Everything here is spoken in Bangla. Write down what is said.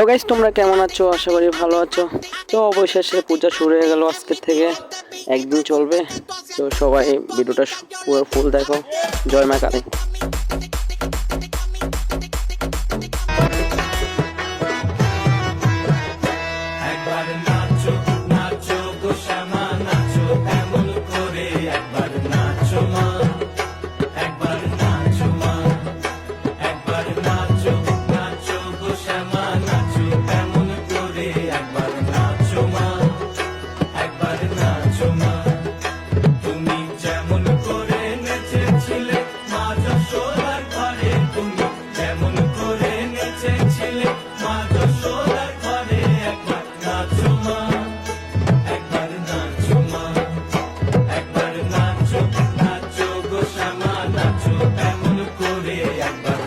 তো গাইস তোমরা কেমন আছো? আশা করি ভালো আছো। তো অবশেষে পূজা শুরু হয়ে গেল আজকের থেকে। একদিন চলবে। তো সবাই ভিডিওটা পুরো ফুল দেখো। জয় মা কালী। একবার Bye.